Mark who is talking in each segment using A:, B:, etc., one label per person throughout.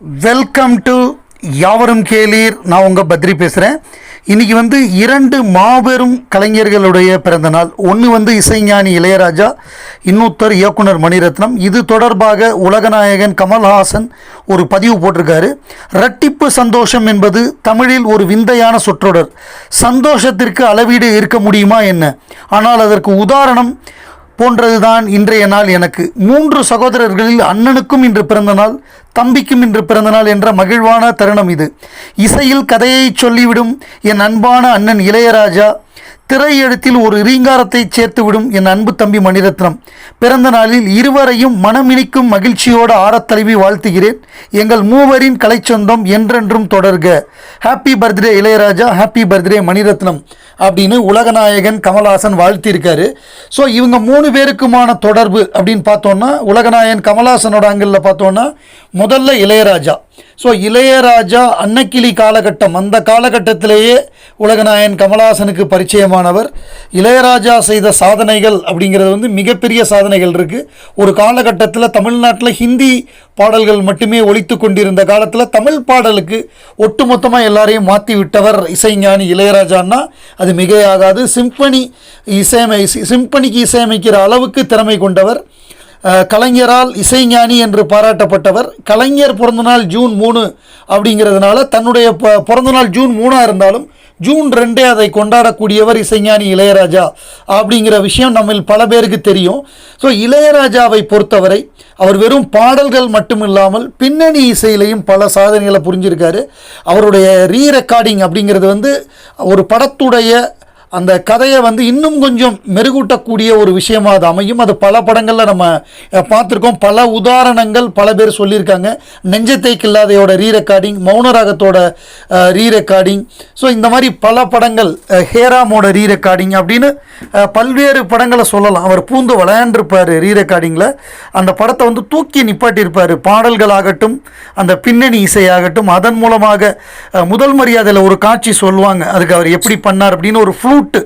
A: Welcome to யாவரும் கேளீர். நான் உங்கள் பத்ரி பேசுகிறேன் இன்றைக்கி வந்து இரண்டு மாபெரும் கலைஞர்களுடைய பிறந்த நாள். ஒன்று வந்து இசைஞானி இளையராஜா இன்னொருத்தர் இயக்குனர் மணிரத்னம். இது தொடர்பாக உலகநாயகன் கமல்ஹாசன் ஒரு பதிவு போட்டிருக்காரு. ரட்டிப்பு சந்தோஷம் என்பது தமிழில் ஒரு விந்தையான சொற்றொடர். சந்தோஷத்திற்கு அளவீடு இருக்க முடியுமா என்ன? ஆனால் அதற்கு உதாரணம் போன்றதுதான் இன்றைய நாள் எனக்கு. மூன்று சகோதரர்களில் அண்ணனுக்கும் இன்று பிறந்த நாள் தம்பிக்கும் இன்று பிறந்த நாள் என்ற மகிழ்வான தருணம் இது. இசையில் கதையை சொல்லிவிடும் என் அன்பான அண்ணன் இளையராஜா திரையெழுத்தில் ஒரு ரீங்காரத்தை சேர்த்துவிடும் என் அன்பு தம்பி மணிரத்னம். பிறந்த நாளில் இருவரையும் மனமினிக்கும் மகிழ்ச்சியோடு ஆரத்தழுவி வாழ்த்துகிறேன். எங்கள் மூவரின் கலைச்சொந்தம் என்றென்றும் தொடர்க. Happy birthday Ilaiyaraaja. Happy birthday Mani Ratnam. அப்படின்னு உலகநாயகன் கமல்ஹாசன் வாழ்த்தியிருக்காரு. ஸோ இவங்க மூணு பேருக்குமான தொடர்பு அப்படின்னு பார்த்தோன்னா உலகநாயகன் கமல்ஹாசனோட அங்கிளில் பார்த்தோன்னா முதல்ல இளையராஜா. ஸோ இளையராஜா அன்னக்கிளி காலகட்டம். அந்த காலகட்டத்திலேயே உலகநாயன் கமலாசனுக்கு பரிச்சயமானவர். இளையராஜா செய்த சாதனைகள் அப்படிங்கிறது வந்து மிகப்பெரிய சாதனைகள் இருக்குது ஒரு காலகட்டத்தில் தமிழ்நாட்டில் ஹிந்தி பாடல்கள் மட்டுமே ஒழித்து கொண்டிருந்த காலத்தில் தமிழ் பாடலுக்கு ஒட்டுமொத்தமாக எல்லாரையும் மாற்றி விட்டவர் இசைஞானி இளையராஜான்னா அது மிகையாகாது. சிம்பனி இசையமை சிம்பனிக்கு இசையமைக்கிற அளவுக்கு திறமை கொண்டவர். கலைஞரால் இசைஞானி என்று பாராட்டப்பட்டவர். கலைஞர் பிறந்தநாள் ஜூன் மூணு அப்படிங்கிறதுனால தன்னுடைய ப- பிறந்தநாள் ஜூன் மூணாக இருந்தாலும் ஜூன் ரெண்டே அதை கொண்டாடக்கூடியவர் இசைஞானி இளையராஜா அப்படிங்கிற விஷயம் நம்மில் பல பேருக்கு தெரியும். ஸோ இளையராஜாவை பொறுத்தவரை அவர் வெறும் பாடல்கள் மட்டும் இல்லாமல் பின்னணி இசையிலையும் பல சாதனைகளை புரிஞ்சிருக்காரு. அவருடைய ரீ ரெக்கார்டிங் அப்படிங்கிறது வந்து ஒரு படத்துடைய அந்த கதையை வந்து இன்னும் கொஞ்சம் மெருகூட்டக்கூடிய ஒரு விஷயமாக அது அமையும். அது பல படங்களில் நம்ம பார்த்துருக்கோம். பல உதாரணங்கள் பல பேர் சொல்லியிருக்காங்க. நெஞ்சத்தை கில்லாதையோட ரீ ரெக்கார்டிங் மௌனராகத்தோட ரீ ரெக்கார்டிங் ஸோ இந்த மாதிரி பல படங்கள் ஹேராமோட ரீ ரெக்கார்டிங் அப்படின்னு பல்வேறு படங்களை சொல்லலாம். அவர் பூந்து விளையாண்டுருப்பார் ரீ ரெக்கார்டிங்கில் அந்த படத்தை வந்து தூக்கி நிப்பாட்டியிருப்பார். பாடல்களாகட்டும் அந்த பின்னணி இசையாகட்டும் அதன் மூலமாக முதல் மரியாதையில் ஒரு காட்சி சொல்லுவாங்க. அதுக்கு அவர் எப்படி பண்ணார் அப்படின்னு ஒரு ரூட்டு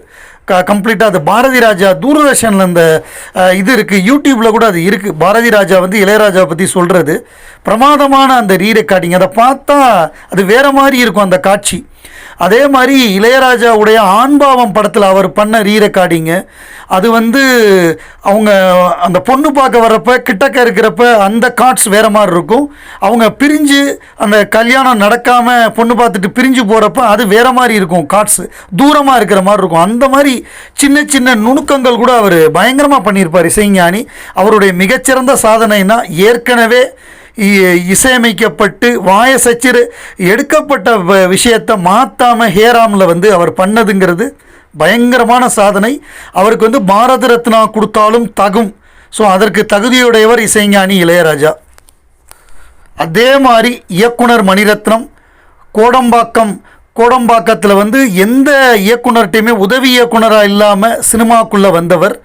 A: க கம்ப்ளீட்டாக அது பாரதி ராஜா தூர்தர்ஷனில் அந்த இது இருக்குது யூடியூப்பில் கூட அது இருக்குது பாரதி ராஜா வந்து இளையராஜாவை பற்றி சொல்கிறது பிரமாதமான அந்த ரீ ரெக்கார்டிங் அதை பார்த்தா அது வேற மாதிரி இருக்கும் அந்த காட்சி. அதே மாதிரி இளையராஜாவுடைய ஆண்பாவம் படத்தில் அவர் பண்ண ரீ ரெக்கார்டிங்கு அது வந்து அவங்க அந்த பொண்ணு பார்க்க வர்றப்ப கிட்டக்க இருக்கிறப்ப அந்த காட்ஸ் வேற மாதிரி இருக்கும். அவங்க பிரிஞ்சு அந்த கல்யாணம் நடக்காமல் பொண்ணு பார்த்துட்டு பிரிஞ்சு போகிறப்ப அது வேற மாதிரி இருக்கும் காட்ஸ் தூரமாக இருக்கிற மாதிரி இருக்கும். அந்த மாதிரி சின்ன சின்ன நுணுக்கங்கள் கூட அவர் பயங்கரமாக பண்ணியிருப்பார் இசைஞானி அவருடைய மிகச்சிறந்த சாதனைனா ஏற்கனவே இசையமைக்கப்பட்டு வாயசச்சிறு எடுக்கப்பட்ட வ- விஷயத்தை மாற்றாமல் ஹேராமில் வந்து அவர் பண்ணதுங்கிறது பயங்கரமான சாதனை. அவருக்கு வந்து பாரத ரத்னா கொடுத்தாலும் தகும். ஸோ அதற்கு தகுதியுடையவர் இசைஞானி இளையராஜா. அதே மாதிரி இயக்குனர் மணிரத்னம் கோடம்பாக்கம் கோடம்பாக்கத்தில் வந்து எந்த இயக்குனர்கிட்டையுமே உதவி இயக்குனராக இல்லாமல் சினிமாக்குள்ளே வந்தவர்.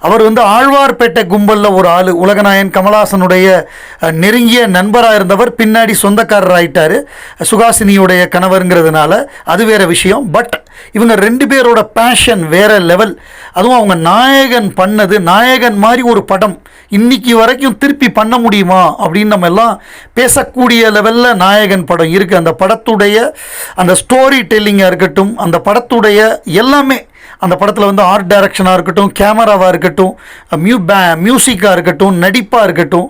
A: அவர் வந்து ஆழ்வார்பேட்டை கும்பலில் ஒரு ஆள் உலகநாயன் கமலஹாசனுடைய நெருங்கிய நண்பராக இருந்தவர். பின்னாடி சொந்தக்காரர் ஆயிட்டார். சுகாசினியுடைய கணவருங்கிறதுனால அது வேற விஷயம். பட் இவங்க ரெண்டு பேரோட பேஷன் வேறு லெவல் அதுவும் அவங்க நாயகன் பண்ணது நாயகன் மாதிரி ஒரு படம். இன்னைக்கு வரைக்கும் திருப்பி பண்ண முடியுமா? அப்படின்னு நம்ம எல்லாம் பேசக்கூடிய லெவலில் நாயகன் படம் இருக்குது அந்த படத்துடைய அந்த ஸ்டோரி டெல்லிங்காக இருக்கட்டும் அந்த படத்துடைய எல்லாமே அந்த படத்தில் வந்து ஆர்ட் டைரக்ஷனாக இருக்கட்டும் கேமராவாக இருக்கட்டும் மியூ பே மியூசிக்காக இருக்கட்டும் நடிப்பாக இருக்கட்டும்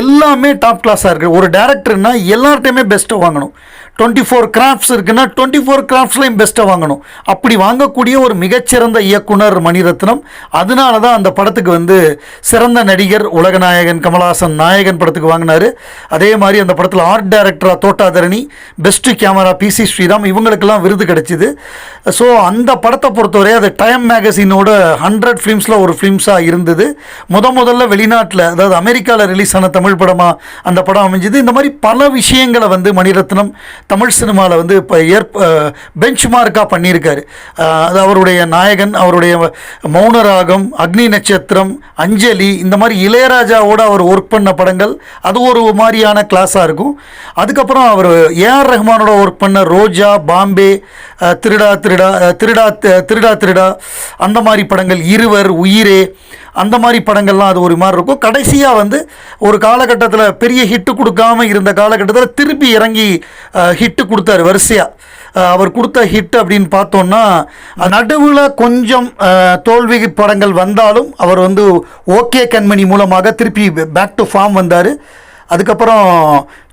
A: எல்லாமே டாப் கிளாஸாக இருக்குது ஒரு டேரக்டர்னால் எல்லார்ட்டையுமே பெஸ்ட்டை வாங்கணும். டுவெண்ட்டி ஃபோர் கிராஃப்ட்ஸ் இருக்குன்னா டுவெண்ட்டி ஃபோர் கிராஃப்ட்ஸ்லையும் பெஸ்ட்டை வாங்கணும். அப்படி வாங்கக்கூடிய ஒரு மிகச்சிறந்த இயக்குனர் மணிரத்னம். அதனால தான் அந்த படத்துக்கு வந்து சிறந்த நடிகர் உலகநாயகன் கமலஹாசன் நாயகன் படத்துக்கு வாங்கினாரு. அதே மாதிரி அந்த படத்தில் ஆர்ட் டைரக்டராக Thotta Tharani best camera PC Sriram இவங்களுக்கெல்லாம் விருது கிடைச்சிது. ஸோ அந்த படத்தை பொறுத்தவரை அது டைம் மேகசினோட ஹண்ட்ரட் ஃபிலிம்ஸில் ஒரு ஃபிலிம்ஸாக இருந்தது. முத முதல்ல வெளிநாட்டில் அதாவது அமெரிக்காவில் ரிலீஸ் ஆன தமிழ் படமாக அந்த படம் அமைஞ்சது. இந்த மாதிரி பல விஷயங்களை வந்து மணிரத்னம் தமிழ் சினிமாவில் வந்து இப்போ ஏற்ப பெஞ்ச் மார்க்காக பண்ணியிருக்காரு. அது அவருடைய நாயகன் அவருடைய மௌனராகம் அக்னி நட்சத்திரம் அஞ்சலி இந்த மாதிரி இளையராஜாவோட அவர் ஒர்க் பண்ண படங்கள் அது ஒரு மாதிரியான கிளாஸாக இருக்கும். அதுக்கப்புறம் அவர் ஏஆர் ரஹ்மானோட ஒர்க் பண்ண ரோஜா பாம்பே திருடா திருடா திருடா திருடா திருடா. அந்த மாதிரி படங்கள் இருவர் உயிரே. அந்த மாதிரி படங்கள்லாம் அது ஒரு மாதிரி இருக்கும். கடைசியாக வந்து ஒரு காலகட்டத்தில் பெரிய ஹிட்டு கொடுக்காம இருந்த காலகட்டத்தில் திருப்பி இறங்கி ஹிட்டு கொடுத்தாரு வரிசையாக அவர் கொடுத்த ஹிட் அப்படின்னு பார்த்தோன்னா நடுவில் கொஞ்சம் தோல்வி படங்கள் வந்தாலும் அவர் வந்து ஓகே கண்மணி மூலமாக திருப்பி பேக் டு ஃபார்ம் வந்தார். அதுக்கப்புறம்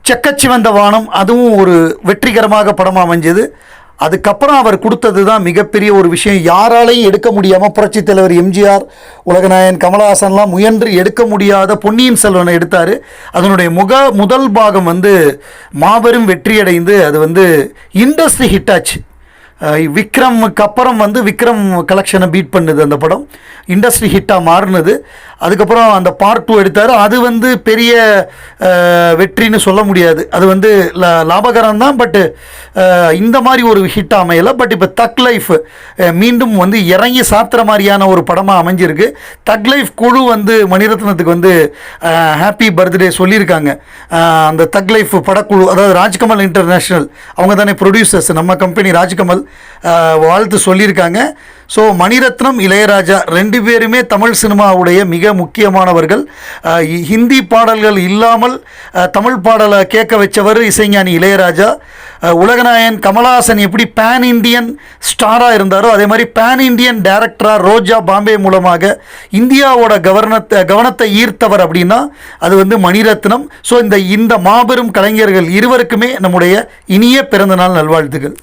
A: செக்கச்சிவந்த வானம் அதுவும் ஒரு வெற்றிகரமாக படமாக அமைஞ்சது. அதுக்கப்புறம் அவர் கொடுத்தது தான் மிகப்பெரிய ஒரு விஷயம். யாராலையும் எடுக்க முடியாமல் புரட்சி தலைவர் எம்ஜிஆர் உலகநாயன் கமலஹாசன்லாம் முயன்று எடுக்க முடியாத பொன்னியின் செல்வனை எடுத்தார். அதனுடைய முக முதல் பாகம் வந்து மாபெரும் வெற்றியடைந்து அது வந்து இண்டஸ்ட்ரி ஹிட் ஆச்சு. விக்ரமுக்கு அப்புறம் வந்து விக்ரம் கலெக்ஷனை பீட் பண்ணுது அந்த படம். இண்டஸ்ட்ரி ஹிட்டாக மாறினது. அதுக்கப்புறம் அந்த பார்ட் டூ எடுத்தார். அது வந்து பெரிய வெற்றின்னு சொல்ல முடியாது. அது வந்து லா- லாபகரம் தான் பட்டு இந்த மாதிரி ஒரு ஹிட் அமையலை. பட் இப்போ தக் லைஃப் மீண்டும் வந்து இறங்கி சாத்துற மாதிரியான ஒரு படமாக அமைஞ்சிருக்கு. தக் லைஃப் குழு வந்து மணிரத்னத்துக்கு வந்து ஹாப்பி பர்த்டே சொல்லியிருக்காங்க. அந்த தக் லைஃப் படக்குழு அதாவது ராஜ்கமல் இன்டர்நேஷ்னல் அவங்க தானே ப்ரொடியூசர்ஸ் நம்ம கம்பெனி ராஜ்கமல் வாழ்த்து சொல்லியிருக்காங்க. ஸோ மணிரத்னம் இளையராஜா ரெண்டு பேருமே தமிழ் சினிமாவுடைய மிக முக்கியமானவர்கள். ஹிந்தி பாடல்கள் இல்லாமல் தமிழ் பாடலை கேட்க வச்சவர் இசைஞானி இளையராஜா. உலகநாயன் கமலஹாசன் எப்படி பேன் இந்தியன் ஸ்டாராக இருந்தாரோ அதே மாதிரி பேன் இந்தியன் டைரக்டராக ரோஜா பாம்பே மூலமாக இந்தியாவோட கவர்னத்தை கவனத்தை ஈர்த்தவர் அப்படின்னா அது வந்து மணிரத்னம். ஸோ இந்த இந்த மாபெரும் கலைஞர்கள் இருவருக்குமே நம்முடைய இனிய பிறந்தநாள் நல்வாழ்த்துக்கள்.